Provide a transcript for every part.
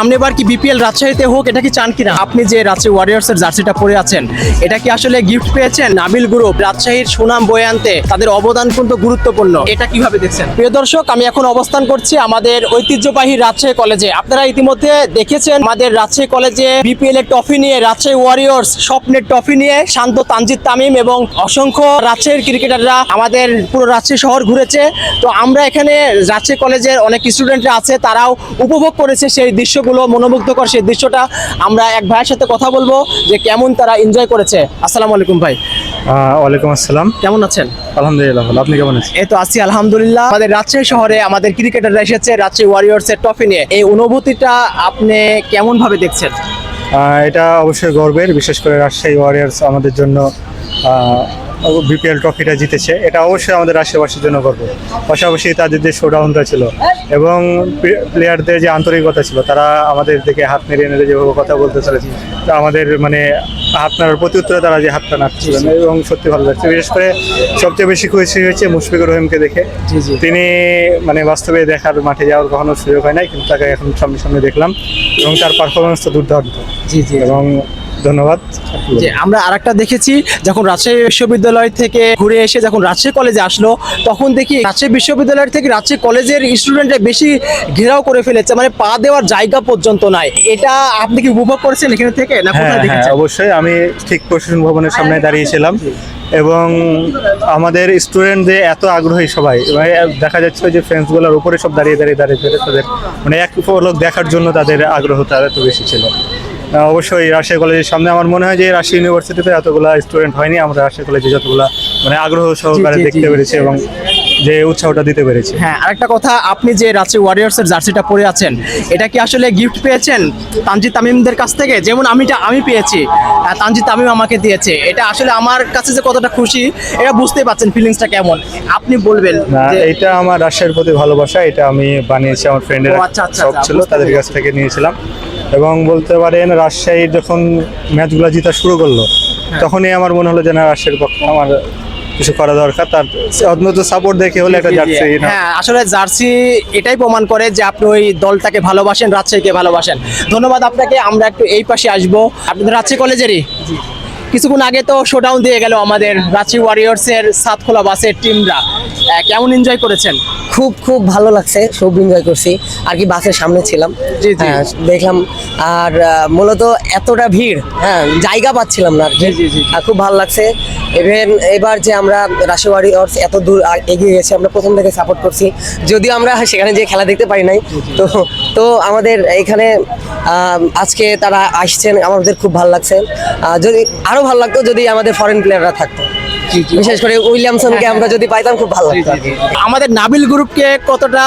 সামনে বার কি বিপিএল রাজশাহীতে হোক, এটা কি চান কিনা? আপনি যে রাজশাহী ওয়ারিয়ার্সের জার্সিটা পরে আছেন, এটা কি আসলে গিফট পেয়েছেন? নাবিল গ্রুপ রাজশাহীর সুনাম বয়ে আনতে তাদের অবদান কিন্তু গুরুত্বপূর্ণ। এটা কীভাবে দেখছেন? প্রিয় দর্শক, আমি এখন অবস্থান করছি আমাদের ঐতিহ্যবাহী রাজশাহী কলেজে। আপনারা ইতিমধ্যে দেখেছেন আমাদের রাজশাহী কলেজে বিপিএল এর ট্রফি নিয়ে রাজশাহী ওয়ারিয়ার্স স্বপ্নের ট্রফি নিয়ে শান্ত তানজিদ তামিম এবং অসংখ্য রাজশাহীর ক্রিকেটাররা আমাদের পুরো রাজশাহী শহর ঘুরেছে। তো আমরা এখানে রাজশাহী কলেজের অনেক স্টুডেন্টরা আছে, তারাও উপভোগ করেছে সেই দৃশ্যগুলো। মনোমুগ্ধকর সেই দৃশ্যটা আমরা এক ভাইয়ের সাথে কথা বলব যে কেমন তারা এনজয় করেছে। আসসালামু আলাইকুম ভাই। ওয়ালাইকুম আসসালাম। কেমন আছেন? আলহামদুলিল্লাহ ভালো। আপনি কেমন আছেন? এই তো আছি আলহামদুলিল্লাহ। আমাদের রাজশাহী শহরে আমাদের ক্রিকেটাররা এসেছে রাজশাহী ওয়ারিয়র্স এর ট্রফি নিয়ে। এই অনুভূতিটা আপনি কেমন ভাবে দেখছেন এটা অবশ্যই গর্বের বিশেষ করে রাজশাহী ওয়ারিয়ার্স আমাদের জন্য বিপিএল ট্রফিটা জিতেছে। এটা অবশ্যই আমাদের রাজশাহীবাসীর জন্য গর্ব। পাশাপাশি তাদের যে শোডাউনটা ছিল এবং প্লেয়ারদের যে আন্তরিকতা ছিল তারা আমাদের দিকে হাত নেড়ে নেড়ে যেভাবে কথা বলতে চলেছে তা আমাদের মানে হাত নাড়ার প্রতি উত্তরে তারা যে হাতটা নাড়ছিলেন এবং সত্যি ভালো লাগছে। বিশেষ করে সবচেয়ে বেশি খুশি হয়েছে মুশফিকুর রহিমকে দেখে। জি, জি। তিনি মানে বাস্তবে দেখার মাঠে যাওয়ার কখনো সুযোগ হয় নাই কিন্তু তাকে এখন সামনে সামনে দেখলাম এবং তার পারফরমেন্স তো দুর্দান্ত। জি জি। এবং ধন্যবাদ। যে আমরা আরেকটা দেখেছি যখন রাজশাহী বিশ্ববিদ্যালয় থেকে ঘুরে এসে যখন রাজশাহী কলেজে আসলো তখন দেখি রাজশাহী বিশ্ববিদ্যালয় থেকে রাজশাহী কলেজের স্টুডেন্টরা বেশি ঘেরাও করে ফেলেছে মানে পা দেওয়ার জায়গা পর্যন্ত নাই। এটা আপনি কি উপভোগ করেছেন এখানে থেকে না হ্যাঁ কোথায় হ্যাঁ দেখেছেন? অবশ্যই। আমি ঠিক প্রশাসন ভবনের সামনে দাঁড়িয়েছিলাম এবং আমাদের স্টুডেন্ট যে এত আগ্রহী সবাই। মানে দেখা যাচ্ছে যে ফ্রেন্ডসগুলোর উপরে সব দাঁড়িয়ে দাঁড়িয়ে দাঁড়িয়ে তাদের মানে এক লোক দেখার জন্য তাদের আগ্রহ তারা এত বেশি ছিল। অবশ্যই রাজশাহী কলেজের সামনে আমার মনে হয় যে রাজশাহী ইউনিভার্সিটিতে এতগুলা স্টুডেন্ট হয়নি আমরা রাজশাহী কলেজে যতগুলা মানে আগ্রহ সহকারে দেখতে। পেরেছি এবং যে উৎসাহটা দিতে পেরেছি। হ্যাঁ আরেকটা কথা আপনি যে রাজশাহী ওয়ারিয়ার্সের জার্সিটা পরে আছেন এটা কি আসলে গিফট পেয়েছেন তানজিদ তামিমদের কাছ থেকে? যেমন আমিটা আমি পেয়েছি আহ, তানজিদ তামিম আমাকে দিয়েছে। এটা আসলে আমার কাছে যে কতটা খুশি এটা বুঝতেই পারছেন ফিলিংসটা কেমন। আপনি বলবেন না এটা আমার রাজশাহীর প্রতি ভালোবাসা এটা আমি বানিয়েছি আমার ফ্রেন্ডের আচ্ছা, আচ্ছা, আচ্ছা, ছিল তাদের কাছ থেকে নিয়েছিলাম। এবং বলতে পারেন রাজশাহী যখন ম্যাচগুলো জিতা শুরু করল তখনই আমার মনে হলো যে না রাজশাহীর পক্ষে আমার কিছু করা দরকার। তার অন্তত সাপোর্ট দেখে হলে একটা জার্সি হ্যাঁ আসলে জার্সি এটাই প্রমাণ করে যে আপনি ওই দলটাকে ভালোবাসেন রাজশাহীকে ভালোবাসেন। ধন্যবাদ আপনাকে আমরা একটু এই পাশে আসব। আপনি রাজশাহী কলেজেরই? কিছুক্ষণ আগে তো শোডাউন দিয়ে গেল আমাদের রাজশাহী ওয়ারিয়র্সের সাতখোলা বাসের টিমরা কেমন এনজয় করেছেন? খুব খুব ভালো লাগছে খুব এনজয় করছি। আর কি বাসের সামনে ছিলাম। হ্যাঁ দেখলাম। আর মূলত এতটা ভিড় হ্যাঁ জায়গা পাচ্ছিলাম না আর খুব ভালো লাগছে। ইভেন এবার যে আমরা রাশিয়ারি অর্স এত দূর এগিয়ে গেছে আমরা প্রথম থেকে সাপোর্ট করছি। যদিও আমরা সেখানে যে খেলা দেখতে পারি নাই। তো তো আমাদের এখানে আজকে তারা আসছেন আমাদের খুব ভালো লাগছে। যদি আরও ভালো লাগতো যদি আমাদের ফরেন প্লেয়াররা থাকতো। বিশেষ করে উইলিয়ামসনকে আমরা যদি পাইতাম খুব ভালো লাগতো। আমাদের নাবিল গ্রুপকে কতটা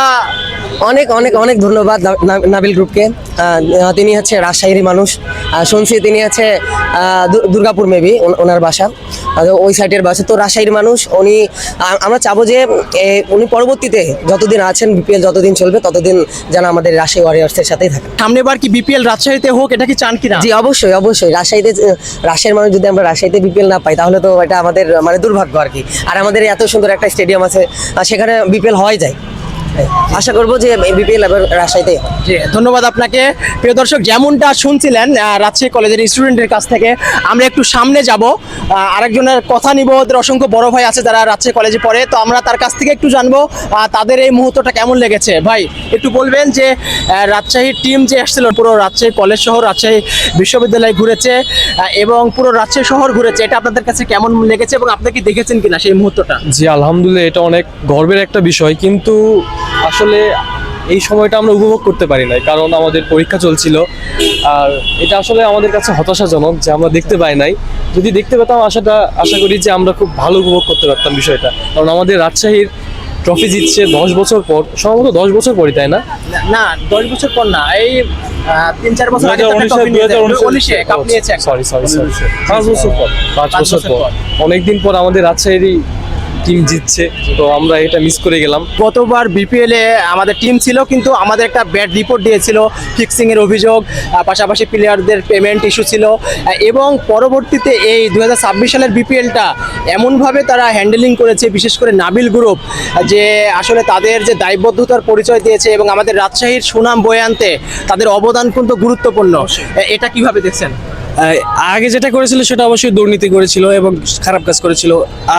অনেক অনেক অনেক ধন্যবাদ নাবিল গ্রুপকে। তিনি হচ্ছে রাজশাহীর মানুষ। শুনছি তিনি হচ্ছে দুর্গাপুর মেবি ওনার বাসা। ওই সাইডের বাসে। তো রাজশাহীর মানুষ উনি আমরা চাবো যে উনি পরবর্তীতে যতদিন আছেন বিপিএল যতদিন চলবে ততদিন যেন আমাদের রাজশাহী ওয়ারিয়ার্সের সাথেই থাকে সামনে বার কি বিপিএল রাজশাহীতে হোক এটা কি চান কিনা? জি অবশ্যই অবশ্যই। রাজশাহীতে রাজশাহীর মানুষ যদি আমরা রাজশাহীতে বিপিএল না পাই তাহলে তো এটা আমাদের মানে দুর্ভাগ্য আর কি। আর আমাদের এত সুন্দর একটা স্টেডিয়াম আছে আর সেখানে বিপিএল হওয়াই যায়। আশা করব যে বিপিএল এবার রাজশাহীতে। ধন্যবাদ আপনাকে। প্রিয় দর্শক যেমনটা শুনছিলেন রাজশাহী কলেজের স্টুডেন্টের কাছ থেকে আমরা একটু সামনে যাব। আরেকজনের কথা নিব ওদের অসংখ্য বড় ভাই আছে যারা রাজশাহী কলেজে পড়ে তো আমরা তার কাছ থেকে একটু জানব তাদের এই মুহূর্তটা কেমন লেগেছে। ভাই একটু বলবেন যে রাজশাহীর টিম যে এসেছিল পুরো রাজশাহী কলেজ শহর রাজশাহী বিশ্ববিদ্যালয় ঘুরেছে এবং পুরো রাজশাহী শহর ঘুরেছে এটা আপনাদের কাছে কেমন লেগেছে এবং আপনি কি দেখেছেন কিনা সেই মুহূর্তটা? জি আলহামদুলিল্লাহ এটা অনেক গর্বের একটা বিষয়। কিন্তু আসলে এই সময়টা আমরা উপভোগ করতে পারি নাই কারণ আমাদের পরীক্ষা চলছিল। আর এটা আসলে আমাদের কাছে হতাশাজনক যে আমরা দেখতে পাই নাই। যদি দেখতে পেতাম আশাটা আশা করি যে আমরা খুব ভালো উপভোগ করতে পারতাম বিষয়টা। কারণ আমাদের রাজশাহীর ট্রফি জিতছে দশ বছর পর সম্ভবত দশ বছর পরই তাই না? না দশ বছর পর না এই তিন চার বছর আগে কাপ নিয়েছে সরি সরি সরি পাঁচ বছর পর পাঁচ বছর। অনেকদিন পর আমাদের রাজশাহীরই টিম জিতছে। তো আমরা এটা মিস করে গেলাম। গতবার বিপিএল আমাদের টিম ছিল, কিন্তু আমাদের একটা ব্যাড রিপোর্ট দিয়েছিল ফিক্সিং এর অভিযোগ পাশাপাশি প্লেয়ারদের পেমেন্ট ইস্যু ছিল এবং পরবর্তীতে এই দুই হাজার ছাব্বিশ সালের বিপিএলটা এমনভাবে তারা হ্যান্ডেলিং করেছে, বিশেষ করে নাবিল গ্রুপ যে আসলে তাদের যে দায়বদ্ধতার পরিচয় দিয়েছে এবং আমাদের রাজশাহীর সুনাম বয়ে আনতে তাদের অবদান কিন্তু গুরুত্বপূর্ণ। এটা কীভাবে দেখছেন? আগে যেটা করেছিল সেটা অবশ্যই দুর্নীতি করেছিল এবং খারাপ কাজ করেছিল।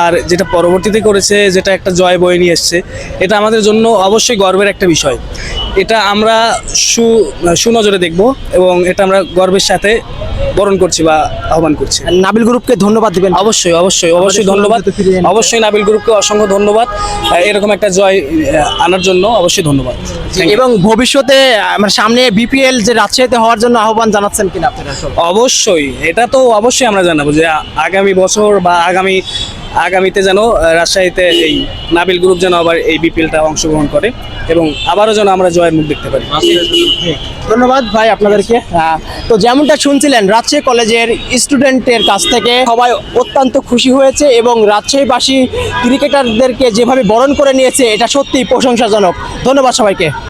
আর যেটা পরবর্তীতে করেছে, যেটা একটা জয় বয়ে নিয়ে এসছে, এটা আমাদের জন্য অবশ্যই গর্বের একটা বিষয়। এটা আমরা সু সুনজরে দেখব এবং এটা আমরা গর্বের সাথে বরণ করছি বা আহ্বান করছি। নাবিল গ্রুপকে ধন্যবাদ দিবেন। অবশ্যই অবশ্যই অবশ্যই ধন্যবাদ। অবশ্যই নাবিল গ্রুপকে অসংখ্য ধন্যবাদ। এরকম একটা জয় আনার জন্য অবশ্যই ধন্যবাদ। এবং ভবিষ্যতে আমার সামনে বিপিএল যে রাজশাহীতে হওয়ার জন্য আহ্বান জানাচ্ছেন কিনা আপনারা অবশ্যই এটা তো অবশ্যই আমরা জানাব যে আগামী বছর বা আগামী আগামীতে যেন রাজশাহীতে এই নাবিল গ্রুপ যেন আবার এই বিপিএলটা অংশগ্রহণ করে এবং আবারও যেন আমরা জয়ের মুখ দেখতে পারি। ধন্যবাদ ভাই আপনাদেরকে। তো যেমনটা শুনছিলেন, রাজশাহী কলেজের স্টুডেন্টের কাছ থেকে সবাই অত্যন্ত খুশি হয়েছে এবং রাজশাহীবাসী ক্রিকেটারদেরকে যেভাবে বরণ করে নিয়েছে, এটা সত্যিই প্রশংসাজনক। ধন্যবাদ সবাইকে।